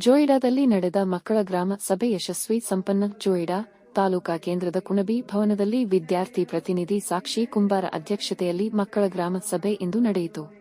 ಜೋಯಿಡಾದಲ್ಲಿ ನಡೆದ ಮಕ್ಕಳ ಗ್ರಾಮ ಸಭೆ ಯಶಸ್ವಿ ಸಂಪನ್ನ ಜೋಯಿಡಾ ತಾಲೂಕಾ ಕೇಂದ್ರದ ಕುಣಬಿ ಭವನದಲ್ಲಿ ವಿದ್ಯಾರ್ಥಿ ಪ್ರತಿನಿಧಿ ಸಾಕ್ಷಿ ಕುಂಬಾರ ಅಧ್ಯಕ್ಷತೆಯಲ್ಲಿ ಮಕ್ಕಳ ಗ್ರಾಮ ಸಭೆ ಇಂದು ನಡೆಯಿತು.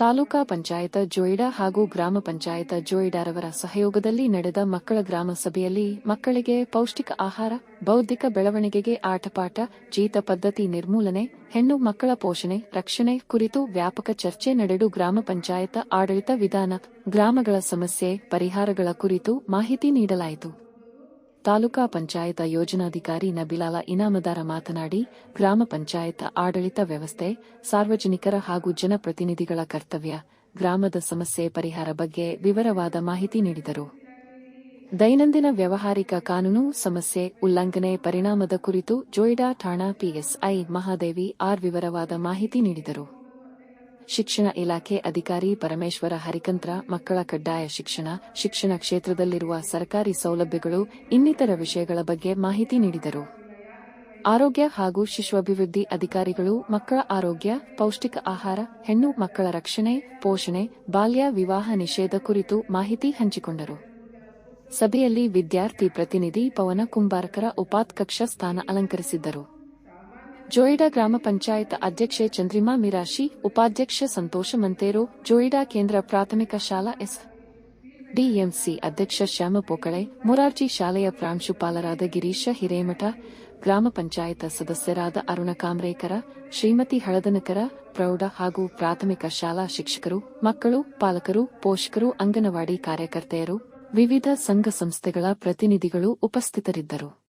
ತಾಲೂಕಾ ಪಂಚಾಯತ ಜೋಯಿಡಾ ಹಾಗೂ ಗ್ರಾಮ ಪಂಚಾಯತ ಜೋಯಿಡಾರವರ ಸಹಯೋಗದಲ್ಲಿ ನಡೆದ ಮಕ್ಕಳ ಗ್ರಾಮ ಸಭೆಯಲ್ಲಿ ಮಕ್ಕಳಿಗೆ ಪೌಷ್ಟಿಕ ಆಹಾರ, ಬೌದ್ಧಿಕ ಬೆಳವಣಿಗೆಗೆ ಆಟಪಾಠ, ಜೀತ ಪದ್ಧತಿ ನಿರ್ಮೂಲನೆ, ಹೆಣ್ಣು ಮಕ್ಕಳ ಪೋಷಣೆ, ರಕ್ಷಣೆ ಕುರಿತು ವ್ಯಾಪಕ ಚರ್ಚೆ ನಡೆದು ಗ್ರಾಮ ಪಂಚಾಯತ ಆಡಳಿತ ವಿಧಾನ, ಗ್ರಾಮಗಳ ಸಮಸ್ಯೆ, ಪರಿಹಾರಗಳ ಕುರಿತು ಮಾಹಿತಿ ನೀಡಲಾಯಿತು. ತಾಲೂಕಾ ಪಂಚಾಯತ ಯೋಜನಾಧಿಕಾರಿ ನಬಿಲಾಲ ಇನಾಮದಾರ ಮಾತನಾಡಿ, ಗ್ರಾಮ ಪಂಚಾಯತ್ ಆಡಳಿತ ವ್ಯವಸ್ಥೆ ಸಾರ್ವಜನಿಕರ ಹಾಗೂ ಜನಪ್ರತಿನಿಧಿಗಳ ಕರ್ತವ್ಯ, ಗ್ರಾಮದ ಸಮಸ್ಯೆ ಪರಿಹಾರ ಬಗ್ಗೆ ವಿವರವಾದ ಮಾಹಿತಿ ನೀಡಿದರು. ದೈನಂದಿನ ವ್ಯವಹಾರಿಕ ಕಾನೂನು, ಸಮಸ್ಯೆ, ಉಲ್ಲಂಘನೆ ಪರಿಣಾಮದ ಕುರಿತು ಜೋಯಿಡಾ ಠಾಣಾ ಪಿಎಸ್ಐ ಮಹಾದೇವಿ ಆರ್ ವಿವರವಾದ ಮಾಹಿತಿ ನೀಡಿದರು. ಶಿಕ್ಷಣ ಇಲಾಖೆ ಅಧಿಕಾರಿ ಪರಮೇಶ್ವರ ಹರಿಕಂತ್ರ, ಮಕ್ಕಳ ಕಡ್ಡಾಯ ಶಿಕ್ಷಣ ಶಿಕ್ಷಣ ಕ್ಷೇತ್ರದಲ್ಲಿರುವ ಸರ್ಕಾರಿ ಸೌಲಭ್ಯಗಳು, ಇನ್ನಿತರ ವಿಷಯಗಳ ಬಗ್ಗೆ ಮಾಹಿತಿ ನೀಡಿದರು. ಆರೋಗ್ಯ ಹಾಗೂ ಶಿಶು ಅಭಿವೃದ್ಧಿ ಅಧಿಕಾರಿಗಳು, ಮಕ್ಕಳ ಆರೋಗ್ಯ, ಪೌಷ್ಟಿಕ ಆಹಾರ, ಹೆಣ್ಣು ಮಕ್ಕಳ ರಕ್ಷಣೆ, ಪೋಷಣೆ, ಬಾಲ್ಯ ವಿವಾಹ ನಿಷೇಧ ಕುರಿತು ಮಾಹಿತಿ ಹಂಚಿಕೊಂಡರು. ಸಭೆಯಲ್ಲಿ ವಿದ್ಯಾರ್ಥಿ ಪ್ರತಿನಿಧಿ ಪವನ ಕುಂಬಾರಕರ ಉಪಾಧ್ಯಕ್ಷ ಸ್ಥಾನ ಅಲಂಕರಿಸಿದ್ದರು. ಜೋಯಿಡಾ ಗ್ರಾಮ ಪಂಚಾಯತ್ ಅಧ್ಯಕ್ಷೆ ಚಂದ್ರಿಮಾ ಮಿರಾಶಿ, ಉಪಾಧ್ಯಕ್ಷ ಸಂತೋಷ ಮಂತೇರೋ, ಜೋಯಿಡಾ ಕೇಂದ್ರ ಪ್ರಾಥಮಿಕ ಶಾಲಾ ಎಸ್ ಡಿಎಂಸಿ ಅಧ್ಯಕ್ಷ ಶ್ಯಾಮ ಪೋಕಳೆ, ಮುರಾರ್ಜಿ ಶಾಲೆಯ ಪ್ರಾಂಶುಪಾಲರಾದ ಗಿರೀಶ ಹಿರೇಮಠ, ಗ್ರಾಮ ಪಂಚಾಯತ್ ಸದಸ್ಯರಾದ ಅರುಣ ಕಾಮ್ರೇಕರ, ಶ್ರೀಮತಿ ಹಳದನಕರ, ಪ್ರೌಢ ಹಾಗೂ ಪ್ರಾಥಮಿಕ ಶಾಲಾ ಶಿಕ್ಷಕರು, ಮಕ್ಕಳು, ಪಾಲಕರು, ಪೋಷಕರು, ಅಂಗನವಾಡಿ ಕಾರ್ಯಕರ್ತೆಯರು, ವಿವಿಧ ಸಂಘ ಸಂಸ್ಥೆಗಳ ಪ್ರತಿನಿಧಿಗಳು ಉಪಸ್ಥಿತರಿದ್ದರು.